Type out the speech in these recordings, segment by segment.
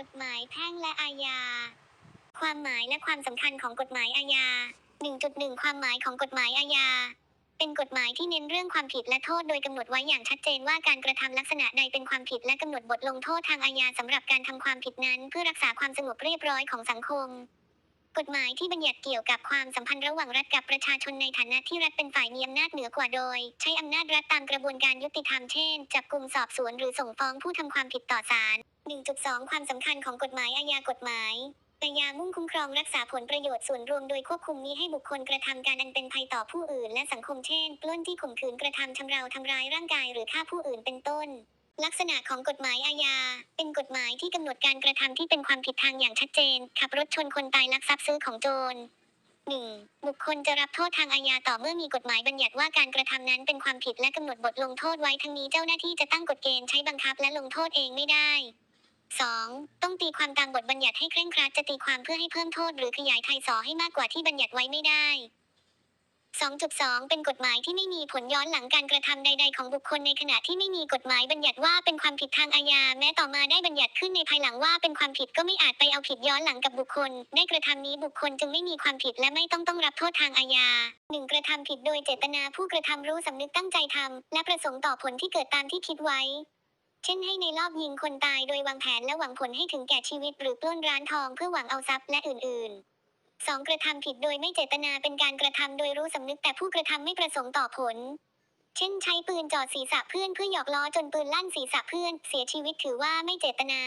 กฎหมายแพ่งและอาญา ความหมายและความสำคัญของกฎหมายอาญา 1.1 ความหมายของกฎหมายอาญา เป็นกฎหมายที่เน้นเรื่องความผิดและโทษโดยกำหนดไว้อย่างชัดเจนว่าการกระทำลักษณะใดเป็นความผิดและกำหนดบทลงโทษทางอาญาสำหรับการทำความผิดนั้น เพื่อรักษาความสงบเรียบร้อยของสังคมกฎหมายที่บัญญัติเกี่ยวกับความสัมพันธ์ระหว่างรัฐกับประชาชนในฐานะที่รัฐเป็นฝ่ายมีอำนาจเหนือกว่าโดย ใช้อำนาจรัฐตามกระบวนการยุติธรรมเช่น จับกลุ่มสอบสวนหรือส่งฟ้องผู้ทำความผิดต่อศาล 1.2 ความสำคัญของกฎหมายอาญากฎหมายอาญามุ่งคุ้มครองรักษาผลประโยชน์ส่วนรวมโดยควบคุมมิให้บุคคลกระทำการอันเป็นภัยต่อผู้อื่นและสังคมเช่น ปล้นที่ข่มขืนกระทำชำเราทำร้ายร่างกายหรือฆ่าผู้อื่นเป็นต้น ลักษณะของกฎหมายอาญา เป็นกฎหมายที่กำหนดการกระทำที่เป็นความผิดทางอย่างชัดเจน ขับรถชนคนตายลักทรัพย์ซื้อของโจร 1. บุคคลจะรับโทษทางอาญาต่อเมื่อมีกฎหมายบัญญัติว่าการกระทำนั้นเป็นความผิดและกำหนดบทลงโทษไว้ทั้งนี้เจ้าหน้าที่จะตั้งกฎเกณฑ์ใช้บังคับและลงโทษเองไม่ได้ 2. ต้องตีความตามบทบัญญัติให้เคร่งครัดจะตีความเพื่อให้เพิ่มโทษหรือขยายไทยสอให้มากกว่าที่บัญญัติไว้ไม่ได้ 2.2 เป็นกฎหมายที่ไม่มีผลย้อนหลังการกระทำใด ๆ ของบุคคลในขณะที่ไม่มีกฎหมายบัญญัติว่าเป็นความผิดทางอาญาแม้ต่อมาได้บัญญัติขึ้นในภายหลังว่าเป็นความผิดก็ไม่อาจไปเอาผิดย้อนหลังกับบุคคล ได้กระทำนี้บุคคลจึงไม่มีความผิดและไม่ต้องต้องรับโทษทางอาญา 1. กระทำผิดโดยเจตนาผู้กระทำรู้สำนึกตั้งใจทำและประสงค์ต่อผลที่เกิดตามที่คิดไว้ เช่นให้ในรอบยิงคนตายโดยวางแผนและหวังผลให้ถึงแก่ชีวิตหรือปล้นร้านทองเพื่อหวังเอาทรัพย์และอื่น ๆ 2. กระทำผิดโดยไม่เจตนาเป็นการกระทำโดยรู้สำนึกแต่ผู้กระทำไม่ประสงค์ต่อผล เช่นใช้ปืนจ่อศีรษะเพื่อนเพื่อหยอกล้อจนปืนลั่นศีรษะเพื่อน เสียชีวิตถือว่าไม่เจตนา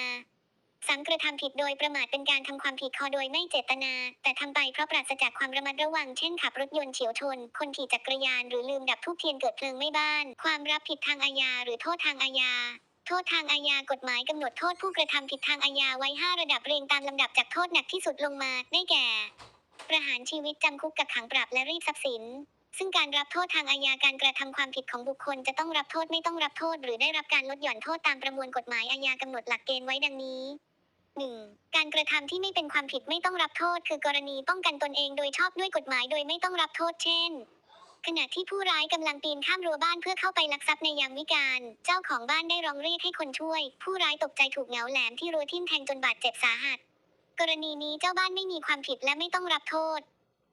3. กระทำผิดโดยประมาทเป็นการทำความผิดคอโดยไม่เจตนา แต่ทำไปเพราะปราศจากความระมัดระวัง เช่นขับรถยนต์เฉียวชน คนขี่จักรยานหรือลืมดับทูบเทียนเกิดเพลิงไหม้บ้าน ความรับผิดทางอาญาหรือโทษทางอาญา โทษทางอาญากฎหมายกำหนดโทษผู้กระทำผิดทางอาญาไว้ 5 ระดับเรียงตามลำดับจากโทษหนักที่สุดลงมา ได้แก่ ประหารชีวิตจำคุกกับขังปรับและรีดทรัพย์สิน ซึ่งการรับโทษทางอาญาการกระทำความผิดของบุคคล จะต้องรับโทษไม่ต้องรับโทษ หรือได้รับการลดหย่อนโทษตามประมวลกฎหมายอาญากำหนดหลักเกณฑ์ไว้ดังนี้ 1. การกระทำที่ไม่เป็นความผิดไม่ต้องรับโทษ คือกรณีป้องกันตนเองโดยชอบด้วยกฎหมายโดยไม่ต้องรับโทษเช่น ขณะที่ผู้ร้ายกำลังปีนข้ามรั้วบ้านเพื่อเข้าไปลักทรัพย์ในยามวิกาล เจ้าของบ้านได้ร้องเรียกให้คนช่วย ผู้ร้ายตกใจถูกเหงาแหลมที่รั้วทิ่มแทงจนบาดเจ็บสาหัส กรณีนี้เจ้าบ้านไม่มีความผิดและไม่ต้องรับโทษ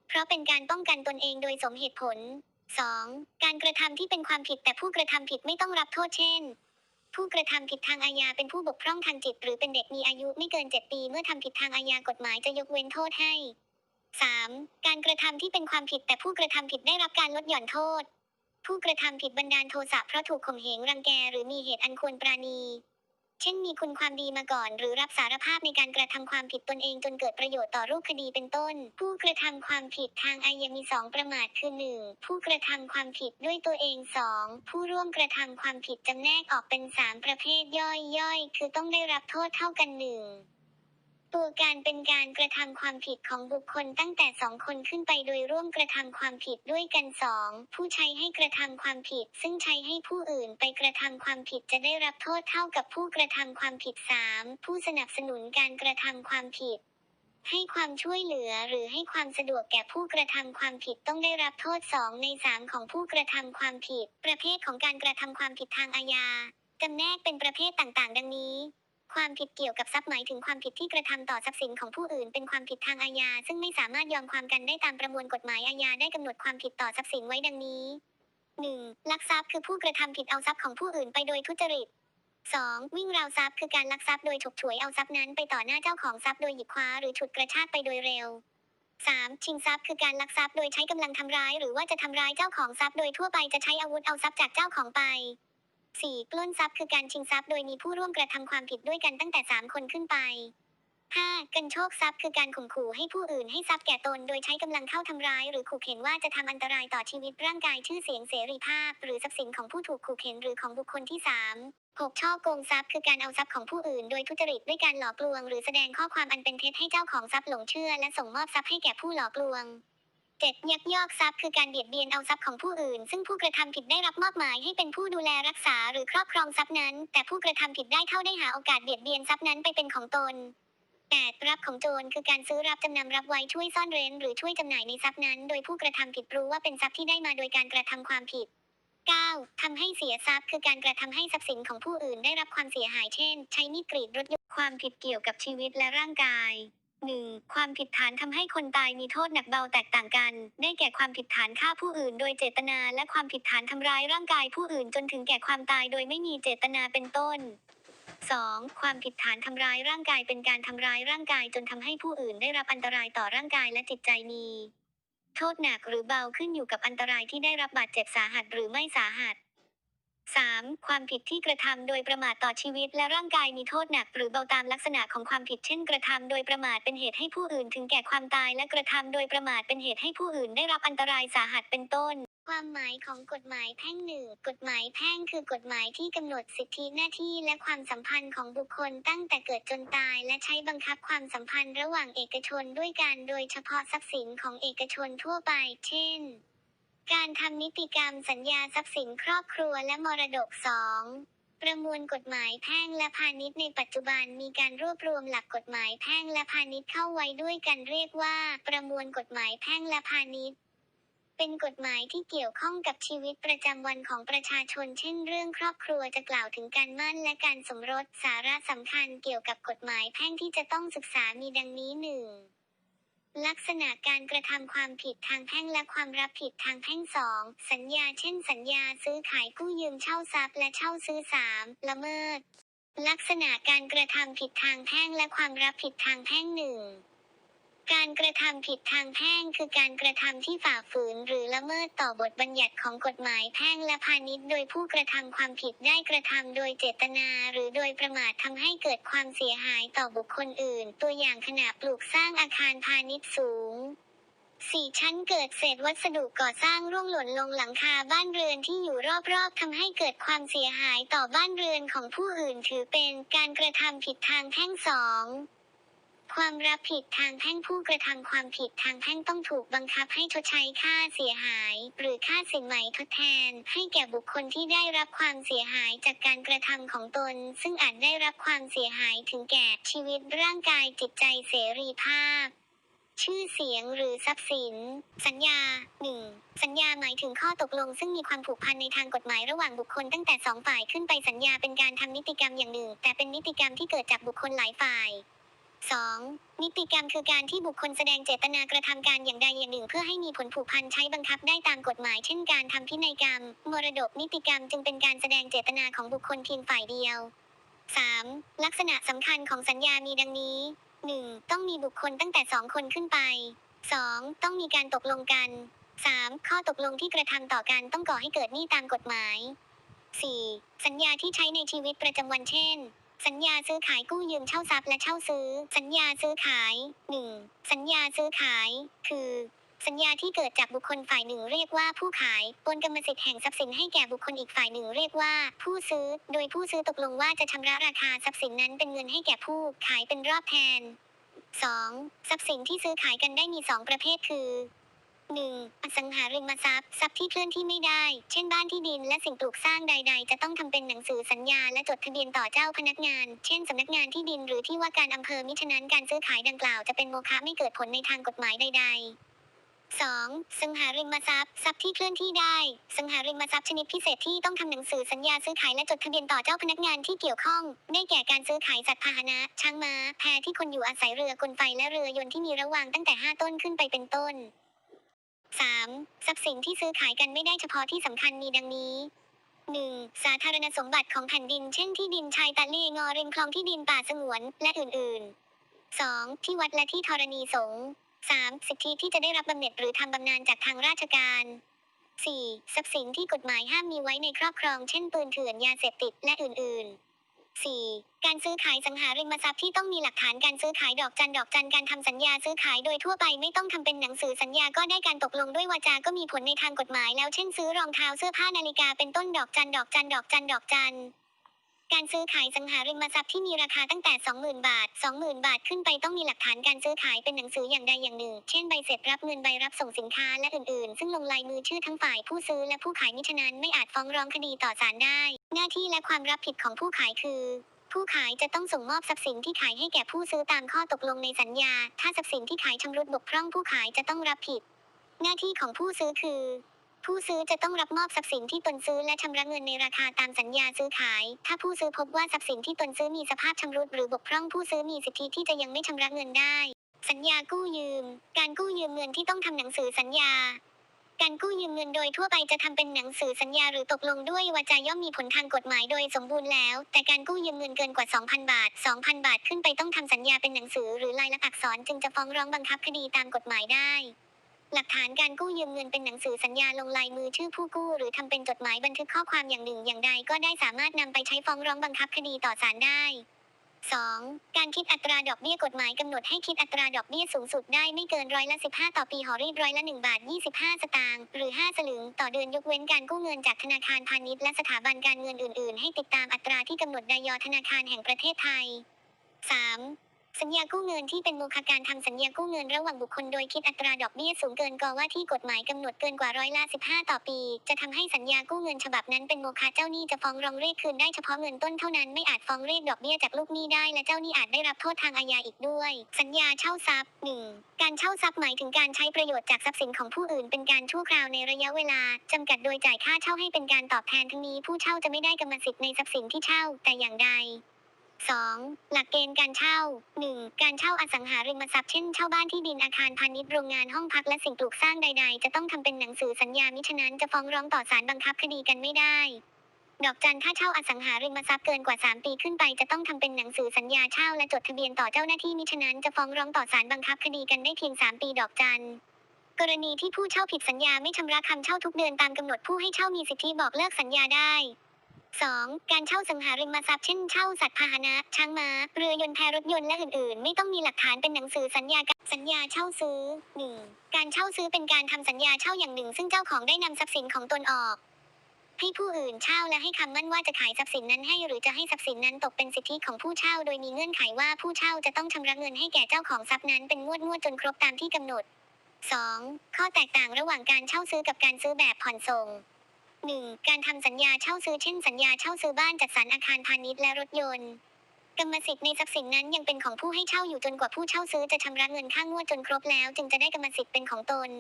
เพราะเป็นการป้องกันตนเองโดยสมเหตุผล 2. การกระทำที่เป็นความผิดแต่ผู้กระทำผิดไม่ต้องรับโทษเช่น ผู้กระทำผิดทางอาญาเป็นผู้บกพร่องทางจิต หรือเป็นเด็กมีอายุไม่เกิน 7 ปี เมื่อทำผิดทางอาญากฎหมายจะยกเว้นโทษให้ 3. การกระทำที่เป็นความผิดแต่ผู้กระทำผิดได้รับการลดหย่อนโทษ ผู้กระทำผิดบันดาลโทสะเพราะถูกข่มเหงรังแกหรือมีเหตุอันควรปราณี เช่นมีคุณความดีมาก่อน หรือรับสารภาพในการกระทำความผิดตนเองจนเกิดประโยชน์ต่อรูปคดีเป็นต้น ผู้กระทำความผิดทางอาญามีสองประมาทคือ 1. ผู้กระทำความผิดด้วยตัวเอง 2. ผู้ร่วมกระทำความผิดจำแนกออกเป็น 3 ประเภทย่อยๆ คือต้องได้รับโทษเท่ากันหนึ่ง ตัวการเป็นการกระทำความผิดของบุคคลตั้งแต่สองคนขึ้นไปโดยร่วมกระทำความผิดด้วยกันสองผู้ใช้ให้กระทำความผิด ซึ่งใช้ให้ผู้อื่นไปกระทำความผิดจะได้รับโทษเท่ากับผู้กระทำความผิดสามผู้สนับสนุนการกระทำความผิดให้ความช่วยเหลือหรือให้ความสะดวกแก่ผู้กระทำความผิดต้องได้รับโทษสองในสามของผู้กระทำความผิด ประเภทของการกระทำความผิดทางอาญาจำแนกเป็นประเภทต่างๆ ดังนี้ ความผิดเกี่ยวกับทรัพย์หมายถึงความผิดที่กระทำต่อทรัพย์สินของผู้อื่น เป็นความผิดทางอาญา ซึ่งไม่สามารถยอมความกันได้ตามประมวลกฎหมายอาญาได้กำหนดความผิดต่อทรัพย์สินไว้ดังนี้ 1. ลักทรัพย์คือผู้กระทำผิดเอาทรัพย์ของผู้อื่นไปโดยทุจริต 2. วิ่งราวทรัพย์คือการลักทรัพย์โดยฉกฉวยเอาทรัพย์นั้นไปต่อหน้าเจ้าของทรัพย์โดยหยิบคว้าหรือฉุดกระชากไปโดยเร็ว 3. ชิงทรัพย์คือการลักทรัพย์โดยใช้กำลังทำร้าย หรือว่าจะทำร้ายเจ้าของทรัพย์โดยทั่วไปจะใช้อาวุธเอาทรัพย์จากเจ้าของไป 4. ปล้นทรัพย์คือการชิงทรัพย์โดยมีผู้ร่วมกระทำความผิดด้วยกันตั้งแต่ 3 คนขึ้นไป 5. กันโชคทรัพย์คือการข่มขู่ให้ผู้อื่นให้ทรัพย์แก่ตนโดยใช้กำลังเข้าทำร้าย หรือขู่เข็นว่าจะทำอันตรายต่อชีวิตร่างกายชื่อเสียงเสรีภาพ หรือทรัพย์สินของผู้ถูกขู่เข็นหรือของบุคคลที่ 3 6. ช่อโกงทรัพย์คือการเอาทรัพย์ของผู้อื่นโดยทุจริตด้วยการหลอกลวง หรือแสดงข้อความอันเป็นเท็จให้เจ้าของทรัพย์หลงเชื่อ และส่งมอบทรัพย์ให้แก่ผู้หลอกลวง 7. ยักยอกทรัพย์คือการเบียดเบียนเอาทรัพย์ของผู้อื่น ซึ่งผู้กระทำผิดได้รับมอบหมายให้เป็นผู้ดูแลรักษาหรือครอบครองทรัพย์นั้น แต่ผู้กระทำผิดได้เท่าได้หาโอกาสเบียดเบียนทรัพย์นั้นไปเป็นของตน 8. รับของโจรคือการซื้อรับจำนำรับไว้ช่วยซ่อนเร้น หรือช่วยจำหน่ายในทรัพย์นั้น โดยผู้กระทำผิดรู้ว่าเป็นทรัพย์ที่ได้มาโดยการกระทำความผิด 9. ทำให้เสียทรัพย์ คือการกระทำให้ทรัพย์สินของผู้อื่นได้รับความเสียหายเช่น ใช้มีดกรีดรถยนต์ความผิดเกี่ยวกับชีวิตและร่างกาย 1. ความผิดฐานทำให้คนตายมีโทษหนักเบาแตกต่างกัน ได้แก่ความผิดฐานฆ่าผู้อื่นโดยเจตนา และความผิดฐานทำร้ายร่างกายผู้อื่นจนถึงแก่ความตายโดยไม่มีเจตนาเป็นต้น 2. ความผิดฐานทำร้ายร่างกายเป็นการทำร้ายร่างกายจนทำให้ผู้อื่นได้รับอันตรายต่อร่างกายและจิตใจมี โทษหนักหรือเบาขึ้นอยู่กับอันตรายที่ได้รับบาดเจ็บสาหัสหรือไม่สาหัส 3. ความผิดที่กระทำโดยประมาทต่อชีวิตและร่างกายมีโทษหนักหรือเบาตามลักษณะของความผิดเช่นกระทำโดยประมาทเป็นเหตุให้ผู้อื่นถึงแก่ความตายและกระทำโดยประมาทเป็นเหตุให้ผู้อื่นได้รับอันตรายสาหัสเป็นต้นความหมายของกฎหมายแพ่งหนึ่งกฎหมายแพ่งคือกฎหมายที่กำหนดสิทธิหน้าที่และความสัมพันธ์ของบุคคลตั้งแต่เกิดจนตาย และใช้บังคับความสัมพันธ์ระหว่างเอกชนด้วยการโดยเฉพาะทรัพย์สินของเอกชนทั่วไป เช่น การทำนิติกรรมสัญญาทรัพย์สินครอบครัวและมรดก 2. ประมวลกฎหมายแพ่งและพาณิชย์ในปัจจุบันมีการรวบรวมหลักกฎหมายแพ่งและพาณิชย์เข้าไว้ด้วยกันเรียกว่า ประมวลกฎหมายแพ่งและพาณิชย์ เป็นกฎหมายที่เกี่ยวข้องกับชีวิตประจำวันของประชาชน เช่น เรื่องครอบครัวจะกล่าวถึงการมั่นและการสมรสสาระสำคัญเกี่ยวกับกฎหมายแพ่งที่จะต้องศึกษามีดังนี้หนึ่ง ลักษณะการกระทำความผิดทางแพ่งและความรับผิดทางแพ่งสองสัญญาเช่น สัญญาซื้อขายกู้ยืมเช่าทรัพย์และเช่าซื้อสามละเมิด ลักษณะการกระทำผิดทางแพ่งและความรับผิดทางแพ่งหนึ่ง การกระทำผิดทางแพ่งคือการกระทำที่ฝ่าฝืนหรือละเมิดต่อบทบัญญัติของกฎหมายแพ่งและพาณิชย์โดยผู้กระทำความผิดได้กระทำโดยเจตนา หรือโดยประมาททำให้เกิดความเสียหายต่อบุคคลอื่น ตัวอย่างขณะปลูกสร้างอาคารพาณิชย์สูงสี่ชั้นเกิดเศษวัสดุก่อสร้างร่วงหล่นลงหลังคาบ้านเรือนที่อยู่รอบๆทำให้เกิดความเสียหายต่อบ้านเรือนของผู้อื่นถือเป็นการกระทำผิดทางแพ่งสอง ความรับผิดทางแพ่งผู้กระทำความผิดทางแพ่งต้องถูกบังคับให้ชดใช้ค่าเสียหาย หรือค่าสินไหมทดแทน ให้แก่บุคคลที่ได้รับความเสียหายจากการกระทำของตน ซึ่งอาจได้รับความเสียหายถึงแก่ชีวิตร่างกายจิตใจเสรีภาพชื่อเสียงหรือทรัพย์สิน สัญญา 1. สัญญาหมายถึงข้อตกลง ซึ่งมีความผูกพันในทางกฎหมายระหว่างบุคคลตั้งแต่สองฝ่ายขึ้นไปสัญญาเป็นการทำนิติกรรมอย่างหนึ่ง แต่เป็นนิติกรรมที่เกิดจากบุคคลหลายฝ่าย 2. นิติกรรมคือการที่บุคคลแสดงเจตนากระทำการอย่างใดอย่างหนึ่ง เพื่อให้มีผลผูกพันใช้บังคับได้ตามกฎหมาย เช่นการทำพินัยกรรม มรดกนิติกรรมจึงเป็นการแสดงเจตนาของบุคคลเพียงฝ่ายเดียว 3. ลักษณะสำคัญของสัญญามีดังนี้ 1. ต้องมีบุคคลตั้งแต่สองคนขึ้นไป 2. ต้องมีการตกลงกัน 3. ข้อตกลงที่กระทำต่อกันต้องก่อให้เกิดหนี้ตามกฎหมาย 4. สัญญาที่ใช้ในชีวิตประจำวันเช่น สัญญาซื้อขายกู้ยืมเช่าทรัพย์และเช่าซื้อ สัญญาซื้อขาย 1. สัญญาซื้อขาย คือ สัญญาที่เกิดจากบุคคลฝ่ายหนึ่งเรียกว่าผู้ขายโอนกรรมสิทธิ์แห่งทรัพย์สินให้แก่บุคคลอีกฝ่ายหนึ่งเรียกว่า ผู้ซื้อ โดยผู้ซื้อตกลงว่าจะชำระราคาทรัพย์สินนั้นเป็นเงินให้แก่ผู้ขายเป็นรอบแทน 2. ทรัพย์สินที่ซื้อขายกันได้มี 2 ประเภทคือ 1. อสังหาริมทรัพย์ ทรัพย์ที่เคลื่อนที่ไม่ได้ เช่นบ้านที่ดินและสิ่งปลูกสร้างใด ๆ จะต้องทำเป็นหนังสือสัญญาและจดทะเบียนต่อเจ้าพนักงาน เช่นสำนักงานที่ดินหรือที่ว่าการอำเภอมิฉะนั้นการซื้อขายดังกล่าวจะเป็นโมฆะไม่เกิดผลในทางกฎหมายใด ๆ 2. สังหาริมทรัพย์ทรัพย์ที่เคลื่อนที่ได้ สังหาริมทรัพย์ชนิดพิเศษที่ต้องทำหนังสือสัญญาซื้อขายและจดทะเบียนต่อเจ้าพนักงานที่เกี่ยวข้อง ได้แก่การซื้อขายสัตว์พาหนะ ช้างม้า แพที่คนอยู่อาศัยเรือกลไฟและเรือยนต์ที่มีระหว่างตั้งแต่ 5 ต้นขึ้นไปเป็นต้น 3. ทรัพย์สินที่ซื้อขายกันไม่ได้เฉพาะที่สำคัญมีดังนี้ 1. สาธารณสมบัติของแผ่นดิน เช่นที่ดินชายตะเลงอริมคลองที่ดินป่าสงวน และอื่นๆ 2. ที่วัดและที่ธรณีสงฆ์ 3. สิทธิที่จะได้รับบำเหน็จหรือทำบำนาญจากทางราชการ 4. ทรัพย์สินที่กฎหมายห้ามมีไว้ในครอบครอง เช่นปืนเถื่อนยาเสพติดและอื่นๆ 4. การซื้อขายสังหาริมทรัพย์ที่ต้องมีหลักฐานการซื้อขายดอกจันดอกจันการทำสัญญาซื้อขายโดยทั่วไปไม่ต้องทำเป็นหนังสือสัญญาก็ได้การตกลงด้วยวาจาก็มีผลในทางกฎหมายแล้วเช่นซื้อรองเท้าเสื้อผ้านาฬิกาเป็นต้นดอกจันดอกจันดอกจันดอกจันการซื้อขายสังหาริมทรัพย์ที่มีราคาตั้งแต่ 20,000 บาท 20,000 บาทขึ้นไปต้องมีหลักฐานการซื้อขายเป็นหนังสืออย่างใดอย่างหนึ่ง เช่นใบเสร็จรับเงินใบรับส่งสินค้าและอื่นๆ ซึ่งลงลายมือชื่อทั้งฝ่ายผู้ซื้อและผู้ขายมิฉะนั้นไม่อาจฟ้องร้องคดีต่อศาลได้ หน้าที่และความรับผิดของผู้ขายคือ ผู้ขายจะต้องส่งมอบทรัพย์สินที่ขายให้แก่ผู้ซื้อตามข้อตกลงในสัญญา ถ้าทรัพย์สินที่ขายชำรุดบกพร่องผู้ขายจะต้องรับผิด หน้าที่ของผู้ซื้อคือ ผู้ซื้อจะต้องรับมอบทรัพย์สินที่ตนซื้อและชำระเงินในราคาตามสัญญาซื้อขาย ถ้าผู้ซื้อพบว่าทรัพย์สินที่ตนซื้อมีสภาพชำรุดหรือบกพร่องผู้ซื้อมีสิทธิที่จะยังไม่ชำระเงินได้ สัญญากู้ยืม การกู้ยืมเงินที่ต้องทำหนังสือสัญญา การกู้ยืมเงินโดยทั่วไปจะทำเป็นหนังสือสัญญาหรือตกลงด้วยวาจาย่อมมีผลทางกฎหมายโดยสมบูรณ์แล้ว แต่การกู้ยืมเงินเกินกว่า 2,000 บาท 2,000 บาทขึ้นไปต้องทำสัญญาเป็นหนังสือหรือลายลักษณ์อักษรจึงจะฟ้องร้องบังคับคดีตามกฎหมายได้หลักฐานการกู้ยืมเงินเป็นหนังสือสัญญาลงลายมือชื่อผู้กู้ หรือทำเป็นจดหมายบันทึกข้อความอย่างหนึ่งอย่างใดก็ได้สามารถนำไปใช้ฟ้องร้องบังคับคดีต่อศาลได้ 2. การคิดอัตราดอกเบี้ยกฎหมายกำหนดให้คิดอัตราดอกเบี้ยสูงสุดได้ไม่เกินร้อยละ 15 ต่อปีหอรีดร้อยละ1บาท 25 สตางค์หรือ 5 สลึง ต่อเดือนยกเว้นการกู้เงินจากธนาคารพาณิชย์และสถาบันการเงินอื่น ๆ ให้ติดตามอัตราที่กำหนดดยธนาคารแห่งประเทศไทย 3. สัญญากู้เงินที่เป็นโมฆะการทำสัญญากู้เงินระหว่างบุคคลโดยคิดอัตราดอกเบี้ยสูงเกินกว่าที่กฎหมายกำหนดเกินกว่าร้อยละ15 ต่อปี จะทำให้สัญญากู้เงินฉบับนั้นเป็นโมฆะเจ้าหนี้จะฟ้องร้องเรียกคืนได้เฉพาะเงินต้นเท่านั้นไม่อาจฟ้องเรียกดอกเบี้ยจากลูกหนี้ได้และเจ้าหนี้อาจได้รับโทษทางอาญาอีกด้วย สัญญาเช่าทรัพย์ 1. การเช่าทรัพย์หมายถึงการใช้ประโยชน์จากทรัพย์สินของผู้อื่นเป็นการชั่วคราวในระยะเวลาจำกัดโดยจ่ายค่าเช่าให้เป็นการตอบแทนทั้งนี้ผู้เช่าจะไม่ได้กรรมสิทธิ์ในทรัพย์สินที่เช่าแต่อย่างใด 2. หลักเกณฑ์การเช่า 1. การเช่าอสังหาริมทรัพย์เช่นเช่าบ้านที่ดินอาคารพาณิชย์โรงงานห้องพักและสิ่งปลูกสร้างใด ๆ จะต้องทำเป็นหนังสือสัญญามิฉะนั้นจะฟ้องร้องต่อศาลบังคับคดีกันไม่ได้ ดอกจันค่าเช่าอสังหาริมทรัพย์เกินกว่า 3 ปีขึ้นไปจะต้องทำเป็นหนังสือสัญญาเช่าและจดทะเบียนต่อเจ้าหน้าที่มิฉะนั้นจะฟ้องร้องต่อศาลบังคับคดีกันได้เพียง 3 ปีดอกจันกรณีที่ผู้เช่าผิดสัญญาไม่ชำระคำเช่าทุกเดือนตามกำหนดผู้ให้เช่ามีสิทธิบอกเลิกสัญญาได้ 2. การเช่าสังหาริมทรัพย์เช่นเช่าสัตว์พาหนะ ช้างม้า เรือยนต์แพรถยนต์และอื่นๆ ไม่ต้องมีหลักฐานเป็นหนังสือสัญญากับสัญญาเช่าซื้อ 1. การเช่าซื้อเป็นการทำสัญญาเช่าอย่างหนึ่ง ซึ่งเจ้าของได้นำทรัพย์สินของตนออก ให้ผู้อื่นเช่าและให้คำมั่นว่าจะขายทรัพย์สินนั้นให้ หรือจะให้ทรัพย์สินนั้นตกเป็นสิทธิของผู้เช่า โดยมีเงื่อนไขว่าผู้เช่าจะต้องชำระเงินให้แก่เจ้าของทรัพย์นั้นเป็นงวดงวดจนครบตามที่กำหนด 2. ข้อแตกต่างระหว่างการเช่าซื้อกับการซื้อแบบผ่อนส่ง 1. การทำสัญญาเช่าซื้อเช่นสัญญาเช่าซื้อบ้านจัดสรรอาคารพาณิชย์และรถยนต์กรรมสิทธิ์ในทรัพย์สินนั้นยังเป็นของผู้ให้เช่าอยู่จนกว่าผู้เช่าซื้อจะชำระเงินค่างวดจนครบแล้ว จึงจะได้กรรมสิทธิ์เป็นของตน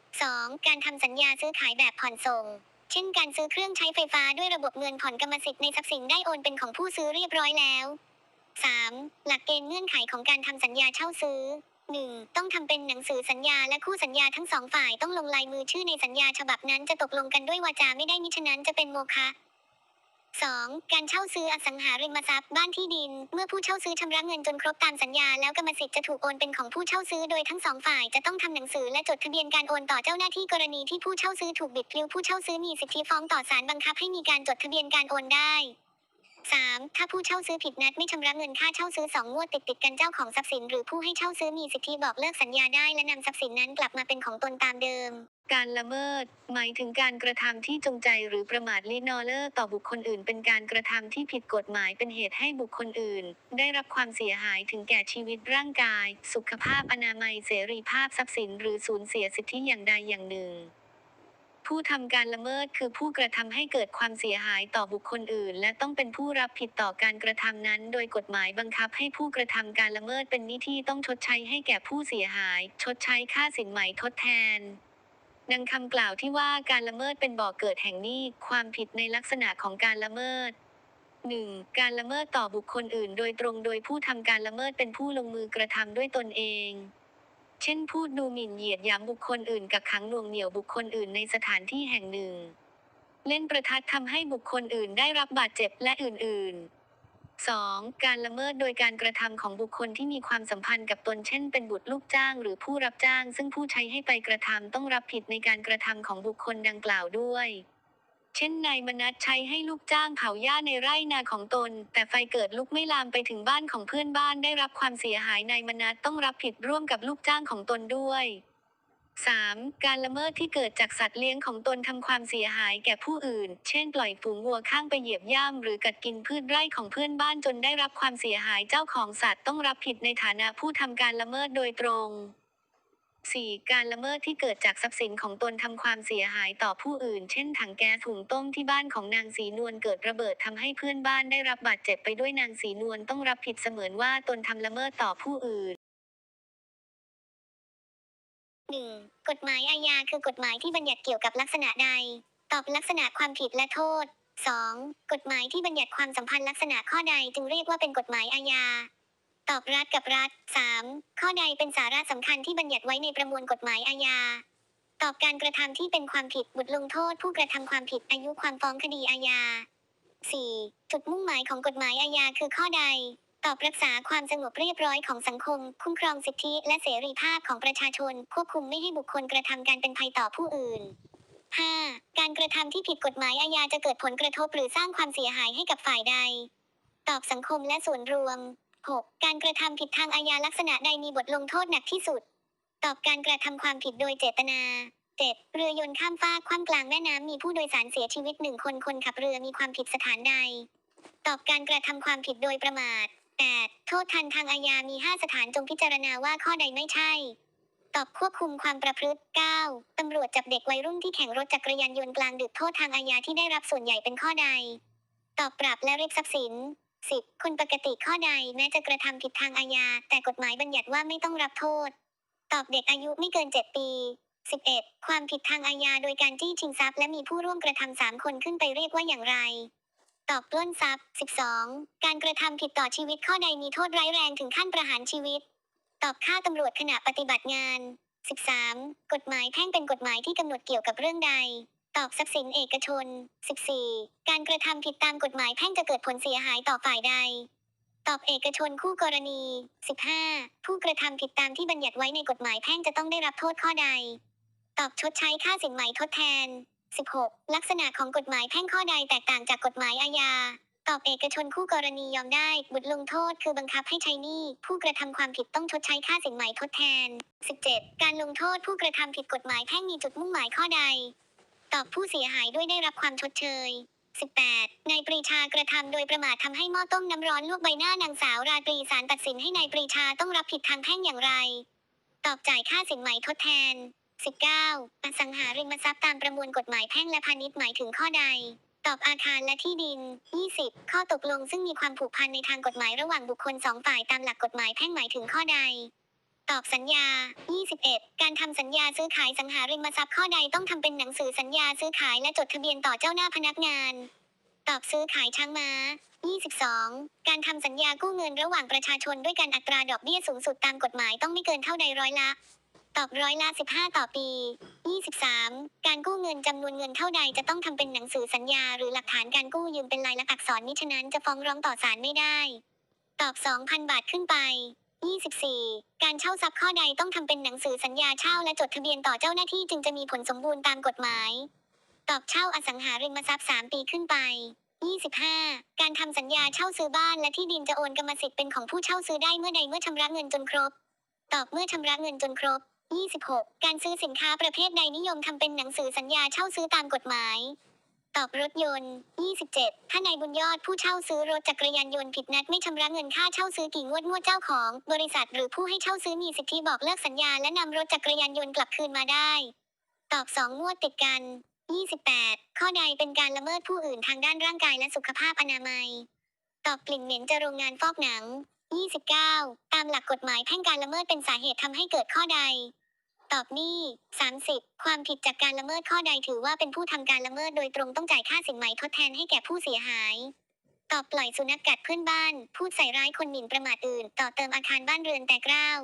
2. การทำสัญญาซื้อขายแบบผ่อนส่ง เช่นการซื้อเครื่องใช้ไฟฟ้าด้วยระบบเงินผ่อนกรรมสิทธิ์ในทรัพย์สินได้โอนเป็นของผู้ซื้อเรียบร้อยแล้ว 3. หลักเกณฑ์เงื่อนไขของการทำสัญญาเช่าซื้อ 1. ต้องทำเป็นหนังสือสัญญาและคู่สัญญาทั้งสองฝ่ายต้องลงลายมือชื่อในสัญญาฉบับนั้นจะตกลงกันด้วยวาจาไม่ได้มิฉะนั้นจะเป็นโมฆะ 2. การเช่าซื้ออสังหาริมทรัพย์บ้านที่ดิน เมื่อผู้เช่าซื้อชำระเงินจนครบตามสัญญาแล้วกรรมสิทธิ์จะถูกโอนเป็นของผู้เช่าซื้อโดยทั้งสองฝ่ายจะต้องทำหนังสือและจดทะเบียนการโอนต่อเจ้าหน้าที่กรณีที่ผู้เช่าซื้อถูกบิดพลิ้วผู้เช่าซื้อมีสิทธิฟ้องต่อศาลบังคับให้มีการจดทะเบียนการโอนได้ 3. ถ้าผู้เช่าซื้อผิดนัดไม่ชำระเงินค่าเช่าซื้อสองวดติดติดกันเจ้าของทรัพย์สินหรือผู้ให้เช่าซื้อมีสิทธิบอกเลิกสัญญาได้และนำทรัพย์สินนั้นกลับมาเป็นของตนตามเดิมการละเมิด หมายถึงการกระทำที่จงใจหรือประมาทลินอเลอร์ต่อบุคคลอื่น เป็นการกระทำที่ผิดกฎหมายเป็นเหตุให้บุคคลอื่น ได้รับความเสียหายถึงแก่ชีวิตร่างกาย สุขภาพอนามัยเสรีภาพทรัพย์สิน หรือสูญเสียสิทธิอย่างใดอย่างหนึ่ง ผู้ทำการละเมิดคือผู้กระทำให้เกิดความเสียหายต่อบุคคลอื่น และต้องเป็นผู้รับผิดต่อการกระทำนั้น โดยกฎหมายบังคับให้ผู้กระทำการละเมิดเป็นหนี้ที่ต้องชดใช้ให้แก่ผู้เสียหาย ชดใช้ค่าสินไหมทดแทนดังคำกล่าวที่ว่าการละเมิดเป็นบ่อกเกิดแห่งนี้ความผิดในลักษณะของการละเมิด 1. การละเมิดต่อบุคคลอื่น โดยตรงโดยผู้ทำการละเมิดเป็นผู้ลงมือกระทำด้วยตนเอง เช่นพูดดูหมิ่นเหยียดหยามบุคคลอื่นกักขังหน่วงเหนี่ยวบุคคลอื่นในสถานที่แห่งหนึ่ง เล่นประทัดทำให้บุคคลอื่นได้รับบาดเจ็บและอื่น ๆ 2. การละเมิดโดยการกระทำของบุคคลที่มีความสัมพันธ์กับตนเช่นเป็นบุตรลูกจ้าง หรือผู้รับจ้าง ซึ่งผู้ใช้ให้ไปกระทำต้องรับผิดในการกระทำของบุคคลดังกล่าวด้วย เช่นนายมนัสใช้ให้ลูกจ้างเผาหญ้าในไร่นาของตน แต่ไฟเกิดลุกไม่ลามไปถึงบ้านของเพื่อนบ้านได้รับความเสียหายนายมนัสต้องรับผิดร่วมกับลูกจ้างของตนด้วย 3. การละเมิดที่เกิดจากสัตว์เลี้ยงของตนทำความเสียหายแก่ผู้อื่น เช่น ปล่อยฝูงวัวข้างไปเหยียบย่ำหรือกัดกินพืชไร่ของเพื่อนบ้านจนได้รับความเสียหายเจ้าของสัตว์ต้องรับผิดในฐานะผู้ทำการละเมิดโดยตรง 4. การละเมิดที่เกิดจากทรัพย์สินของตนทำความเสียหายต่อผู้อื่น เช่น ถังแก๊สถุงต้มที่บ้านของนางสีนวลเกิดระเบิดทำให้เพื่อนบ้านได้รับบาดเจ็บไปด้วยนางสีนวลต้องรับผิดเสมือนว่าตนทำละเมิดต่อผู้อื่น 1. กฎหมายอาญาคือกฎหมายที่บัญญัติเกี่ยวกับลักษณะใด ตอบลักษณะความผิดและโทษ 2. กฎหมายที่บัญญัติความสัมพันธ์ลักษณะข้อใดจึงเรียกว่าเป็นกฎหมายอาญา ตอบรัฐกับรัฐ 3. ข้อใดเป็นสาระสำคัญที่บัญญัติไว้ในประมวลกฎหมายอาญา ตอบการกระทำที่เป็นความผิดบทลงโทษ ผู้กระทำความผิดอายุความฟ้องคดีอาญา 4. จุดมุ่งหมายของกฎหมายอาญาคือข้อใด ตอบรักษาความสงบเรียบร้อยของสังคม คุ้มครองสิทธิและเสรีภาพของประชาชน ควบคุมไม่ให้บุคคลกระทำการเป็นภัยต่อผู้อื่น 5. การกระทำที่ผิดกฎหมายอาญาจะเกิดผลกระทบหรือสร้างความเสียหายให้กับฝ่ายใด ตอบสังคมและส่วนรวม 6. การกระทำผิดทางอาญาลักษณะใดมีบทลงโทษหนักที่สุด ตอบการกระทำความผิดโดยเจตนา 7. เรือยนต์ข้ามฟากคว่ำกลางแม่น้ำมีผู้โดยสารเสียชีวิตหนึ่งคนคนขับเรือมีความผิดสถานใด ตอบการกระทำความผิดโดยประมาท 8. โทษทันทางอาญามี 5 สถานจงพิจารณาว่าข้อใดไม่ใช่ ตอบควบคุมความประพฤติ 9. ตำรวจจับเด็กวัยรุ่นที่แข่งรถจักรยานยนต์กลางดึกโทษทางอาญาที่ได้รับส่วนใหญ่เป็นข้อใด ตอบปรับและเรียกทรัพย์สิน 10. คนปกติข้อใดแม้จะกระทำผิดทางอาญา แต่กฎหมายบัญญัติว่าไม่ต้องรับโทษ ตอบเด็กอายุไม่เกิน 7 ปี 11. ความผิดทางอาญาโดยการจี้ชิงทรัพย์และมีผู้ร่วมกระทำสามคนขึ้นไปเรียกว่าอย่างไร ตอบปล้นทรัพย์ 12. การกระทำผิดต่อชีวิตข้อใดมีโทษร้ายแรงถึงขั้นประหารชีวิต ตอบฆ่าตำรวจขณะปฏิบัติงาน 13. กฎหมายแพ่งเป็นกฎหมายที่กำหนดเกี่ยวกับเรื่องใด ตอบทรัพย์สินเอกชน 14. การกระทำผิดตามกฎหมายแพ่งจะเกิดผลเสียหายต่อฝ่ายใด ตอบเอกชนคู่กรณี 15. ผู้กระทำผิดตามที่บัญญัติไว้ในกฎหมายแพ่งจะต้องได้รับโทษข้อใด ตอบชดใช้ค่าสินไหมทดแทน 16. ลักษณะของกฎหมายแพ่งข้อใดแตกต่างจากกฎหมายอาญา ตอบเอกชนคู่กรณียอมได้ บุตรลงโทษคือบังคับให้ใช้หนี้ ผู้กระทำความผิดต้องชดใช้ค่าสินไหมทดแทน 17. การลงโทษผู้กระทำผิดกฎหมายแพ่งมีจุดมุ่งหมายข้อใด ตอบผู้เสียหายด้วยได้รับความชดเชย 18. นายปรีชากระทำโดยประมาททำให้หม้อต้มน้ำร้อนลวกใบหน้านางสาวราตรีศาลตัดสินให้นายปรีชาต้องรับผิดทางแพ่งอย่างไร ตอบจ่ายค่าสินไหมทดแทน 19. อสังหาริมทรัพย์ตามประมวลกฎหมายแพ่งและพาณิชย์หมายถึงข้อใด ตอบอาคารและที่ดิน 20. ข้อตกลงซึ่งมีความผูกพันในทางกฎหมายระหว่างบุคคลสองฝ่ายตามหลักกฎหมายแพ่งหมายถึงข้อใด ตอบสัญญา 21. การทำสัญญาซื้อขายสังหาริมทรัพย์ข้อใดต้องทำเป็นหนังสือสัญญาซื้อขายและจดทะเบียนต่อเจ้าหน้าพนักงาน ตอบซื้อขายช้างม้า 22. การทำสัญญากู้เงินระหว่างประชาชนด้วยการอัตราดอกเบี้ยสูงสุดตามกฎหมายต้องไม่เกินเท่าใดร้อยละ ตอบร้อยละ15 ต่อปี 23. การกู้เงินจำนวนเงินเท่าใดจะต้องทำเป็นหนังสือสัญญา หรือหลักฐานการกู้ยืมเป็นลายลักษณ์อักษรมิฉะนั้นจะฟ้องร้องต่อศาลไม่ได้ ตอบ 2,000 บาทขึ้นไป 24. การเช่าทรัพย์ข้อใดต้องทำเป็นหนังสือสัญญาเช่าและจดทะเบียนต่อเจ้าหน้าที่จึงจะมีผลสมบูรณ์ตามกฎหมาย ตอบเช่าอสังหาริมทรัพย์ 3 ปีขึ้นไป 25. การทำสัญญาเช่าซื้อบ้านและที่ดินจะโอนกรรมสิทธิ์เป็นของผู้เช่าซื้อได้เมื่อใดเมื่อชำระเงินจนครบ ตอบเมื่อชำระเงินจนครบ 26. การซื้อสินค้าประเภทใดนิยมทำเป็นหนังสือสัญญาเช่าซื้อตามกฎหมาย ตอบรถยนต์ 27 ถ้านายบุญยอดผู้เช่าซื้อรถจักรยานยนต์ผิดนัดไม่ชำระเงินค่าเช่าซื้อกี่งวดงวดเจ้าของ บริษัทหรือผู้ให้เช่าซื้อมีสิทธิบอกเลิกสัญญาและนำรถจักรยานยนต์กลับคืนมาได้ ตอบสองงวดติดกัน 28 ข้อใดเป็นการละเมิดผู้อื่นทางด้านร่างกายและสุขภาพอนามัย ตอบกลิ่นเหม็นจะโรงงานฟอกหนัง 29 ตามหลักกฎหมายแพ่งการละเมิดเป็นสาเหตุทำให้เกิดข้อใด ตอบนี่30 ความผิดจากการละเมิดข้อใดถือว่าเป็นผู้ทำการละเมิดโดยตรงต้องจ่ายค่าสินไหมทดแทนให้แก่ผู้เสียหาย ตอบปล่อยสุนัขกัดเพื่อนบ้าน พูดใส่ร้ายคนหมิ่นประมาทอื่น ต่อเติมอาคารบ้านเรือนแต่กล้าว